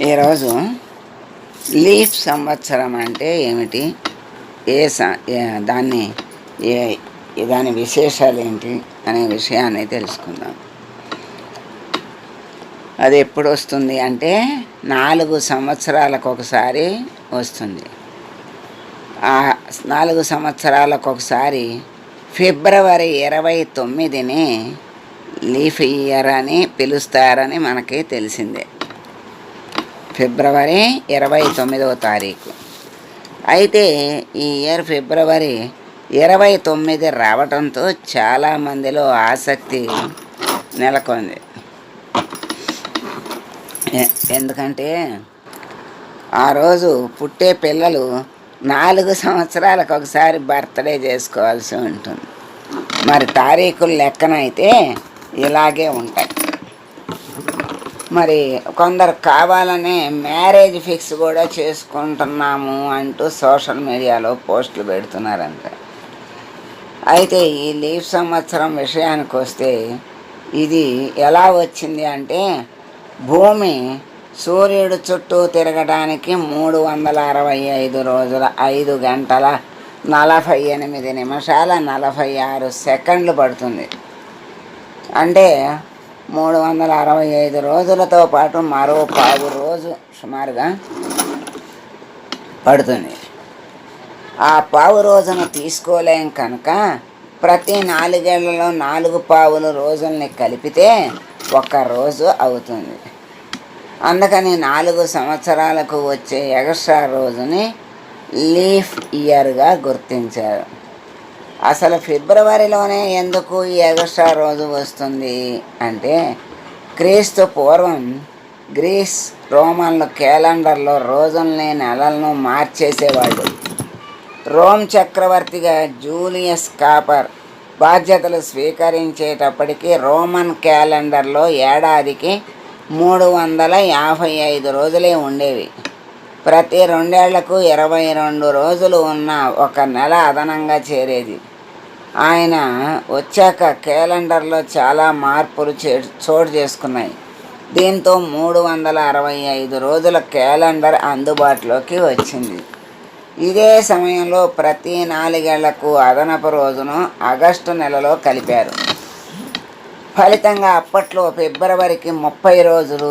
ఈరోజు లీఫ్ సంవత్సరం అంటే ఏమిటి? ఏ స- దాన్ని ఏ దాని విశేషాలు ఏంటి అనే విషయాన్ని తెలుసుకుందాం. అది ఎప్పుడు వస్తుంది అంటే నాలుగు సంవత్సరాలకు ఒకసారి వస్తుంది. ఆ నాలుగు సంవత్సరాలకు ఒకసారి ఫిబ్రవరి ఇరవై తొమ్మిదిని లీఫ్ ఇయర్ అని పిలుస్తారని మనకి తెలిసిందే. ఫిబ్రవరి ఇరవై తొమ్మిదవ తారీఖు. అయితే ఈ ఇయర్ ఫిబ్రవరి ఇరవై తొమ్మిది రావడంతో చాలామందిలో ఆసక్తి నెలకొంది. ఎందుకంటే ఆ రోజు పుట్టే పిల్లలు నాలుగు సంవత్సరాలకు ఒకసారి బర్త్డే చేసుకోవాల్సి ఉంటుంది. మరి తారీఖుల లెక్కన అయితే ఇలాగే ఉంటాయి. మరి కొందరు కావాలనే మ్యారేజ్ ఫిక్స్ కూడా చేసుకుంటున్నాము అంటూ సోషల్ మీడియాలో పోస్టులు పెడుతున్నారంట. అయితే ఈ లీవ్ సంవత్సరం విషయానికి వస్తే ఇది ఎలా వచ్చింది అంటే భూమి సూర్యుడు చుట్టూ తిరగడానికి మూడు వందల అరవై ఐదు రోజుల ఐదు గంటల నలభై ఎనిమిది నిమిషాల నలభై ఆరు సెకండ్లు పడుతుంది. అంటే మూడు వందల అరవై ఐదు రోజులతో పాటు మరో పావు రోజు సుమారుగా పడుతుంది. ఆ పావు రోజును తీసుకోలేం కనుక ప్రతి నాలుగేళ్ళలో నాలుగు పావులు రోజుల్ని కలిపితే ఒక రోజు అవుతుంది. అందుకని నాలుగు సంవత్సరాలకు వచ్చే ఎగస్ట్రా రోజుని లీఫ్ ఇయర్గా గుర్తించారు. అసలు ఫిబ్రవరిలోనే ఎందుకు ఈ ఎగస్ట్రా రోజు వస్తుంది అంటే క్రీస్తు పూర్వం గ్రీస్ రోమన్ల క్యాలెండర్లో రోజుల్ని నెలలను మార్చేసేవాళ్ళు. రోమ్ చక్రవర్తిగా జూలియస్ కాపర్ బాధ్యతలు స్వీకరించేటప్పటికి రోమన్ క్యాలెండర్లో ఏడాదికి మూడు వందల యాభై ఐదు రోజులే ఉండేవి. ప్రతి రెండేళ్ళకు ఇరవై రెండు రోజులు ఉన్న ఒక నెల అదనంగా చేరేది. ఆయన వచ్చాక క్యాలెండర్లో చాలా మార్పులు చే చోటు చేసుకున్నాయి. దీంతో మూడు వందల అరవై ఐదు రోజుల క్యాలెండర్ అందుబాటులోకి వచ్చింది. ఇదే సమయంలో ప్రతి నాలుగేళ్ళకు అదనపు రోజును ఆగస్టు నెలలో కలిపారు. ఫలితంగా అప్పట్లో ఫిబ్రవరికి ముప్పై రోజులు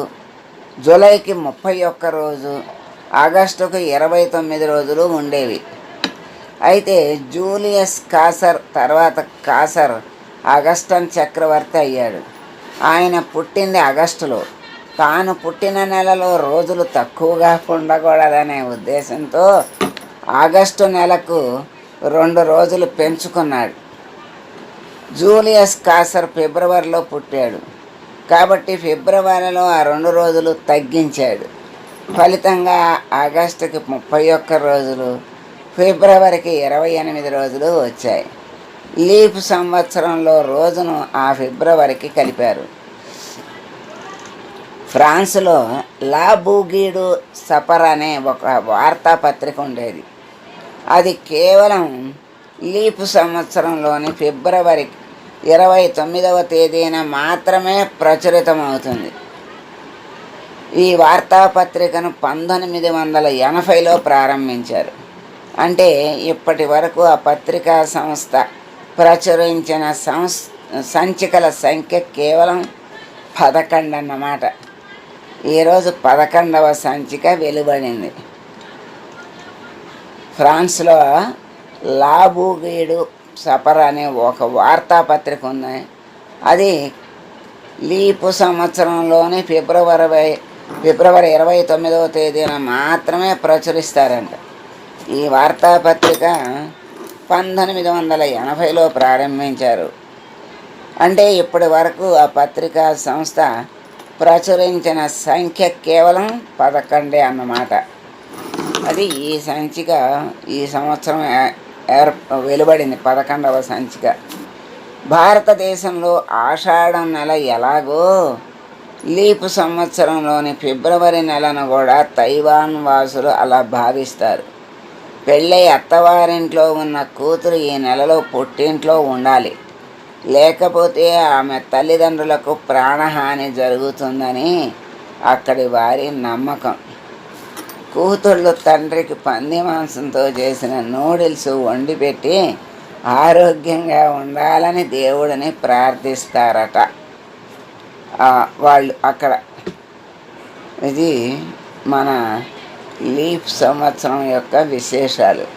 జూలైకి ముప్పై ఒక్క రోజు ఆగస్టుకు ఇరవై తొమ్మిది రోజులు ఉండేవి. అయితే జూలియస్ కాసర్ తర్వాత కాసర్ అగస్టన్ చక్రవర్తి అయ్యాడు. ఆయన పుట్టింది ఆగస్టులో. తాను పుట్టిన నెలలో రోజులు తక్కువగా ఉండకూడదనే ఉద్దేశంతో ఆగస్టు నెలకు రెండు రోజులు పెంచుకున్నాడు. జూలియస్ కాసర్ ఫిబ్రవరిలో పుట్టాడు. కాబట్టి ఫిబ్రవరిలో ఆ రెండు రోజులు తగ్గించాడు. ఫలితంగా ఆగస్టుకి ముప్పై ఒక్క రోజులు ఫిబ్రవరికి ఇరవై ఎనిమిది రోజులు వచ్చాయి. లీప్ సంవత్సరంలో రోజును ఆ ఫిబ్రవరికి కలిపారు. ఫ్రాన్స్లో లా బూగీడు సఫర్ అనే ఒక వార్తాపత్రిక ఉండేది. అది కేవలం లీప్ సంవత్సరంలోని ఫిబ్రవరి ఇరవై తొమ్మిదవ తేదీన మాత్రమే ప్రచురితమవుతుంది. ఈ వార్తాపత్రికను పంతొమ్మిది వందల ఎనభైలో ప్రారంభించారు. అంటే ఇప్పటి వరకు ఆ పత్రికా సంస్థ ప్రచురించిన సంస్ సంచికల సంఖ్య కేవలం పదకొండు అన్నమాట ఈరోజు పదకొండవ సంచిక వెలువడింది. ఫ్రాన్స్లో లాబూగీడు సఫర్ అనే ఒక వార్తాపత్రిక ఉంది. అది లీపు సంవత్సరంలోని ఫిబ్రవరి ఫిబ్రవరి ఇరవై తొమ్మిదవ తేదీన మాత్రమే ప్రచురిస్తారంట. ఈ వార్తాపత్రిక పంతొమ్మిది వందల ఎనభైలో ప్రారంభించారు. అంటే ఇప్పటి వరకు ఆ పత్రికా సంస్థ ప్రచురించిన సంఖ్య కేవలం పదకొండే అన్నమాట. అది ఈ సంచిక ఈ సంవత్సరం ఏ- ఏర్ వెలువడింది పదకొండవ సంచిక. భారతదేశంలో ఆషాఢం నెల ఎలాగో లీపు సంవత్సరంలోని ఫిబ్రవరి నెలను కూడా తైవాన్ వాసులు అలా భావిస్తారు. పెళ్ళై అత్తవారింట్లో ఉన్న కూతురు ఈ నెలలో పుట్టింట్లో ఉండాలి. లేకపోతే ఆమె తల్లిదండ్రులకు ప్రాణహాని జరుగుతుందని అక్కడి వారి నమ్మకం. కూతుళ్ళు తండ్రికి పంది మాంసంతో చేసిన నూడిల్స్ వండి పెట్టి ఆరోగ్యంగా ఉండాలని దేవుడిని ప్రార్థిస్తారట. వాళ్ళు అక్కడ. ఇది మన లీప్ సంవత్సరం యొక్క విశేషాలు.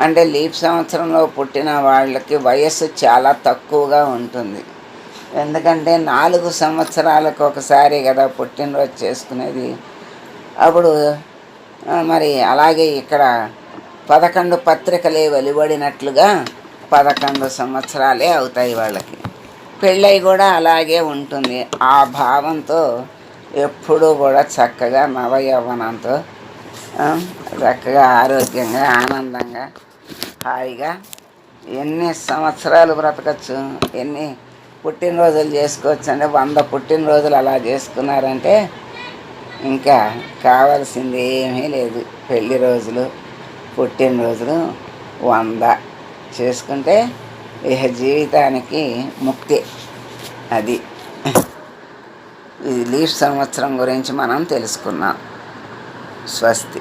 అంటే లీప్ సంవత్సరంలో పుట్టిన వాళ్ళకి వయస్సు చాలా తక్కువగా ఉంటుంది. ఎందుకంటే నాలుగు సంవత్సరాలకు ఒకసారి కదా పుట్టినరోజు చేసుకునేది. అప్పుడు మరి అలాగే ఇక్కడ పదకొండు పత్రికలే వెలువడినట్లుగా పదకొండు సంవత్సరాలే అవుతాయి వాళ్ళకి. పెళ్ళై కూడా అలాగే ఉంటుంది. ఆ భావంతో ఎప్పుడూ కూడా చక్కగా నవయవ్వనంతో చక్కగా ఆరోగ్యంగా ఆనందంగా హాయిగా ఎన్ని సంవత్సరాలు బ్రతకచ్చు? ఎన్ని పుట్టినరోజులు చేసుకోవచ్చు అంటే వంద పుట్టినరోజులు అలా చేసుకున్నారంటే ఇంకా కావాల్సింది ఏమీ లేదు. పెళ్ళి రోజులు పుట్టినరోజులు వంద చేసుకుంటే ఇహ జీవితానికి ముక్తి. అది. ఈ లీఫ్ సంవత్సరం గురించి మనం తెలుసుకున్నాం. స్వస్తి.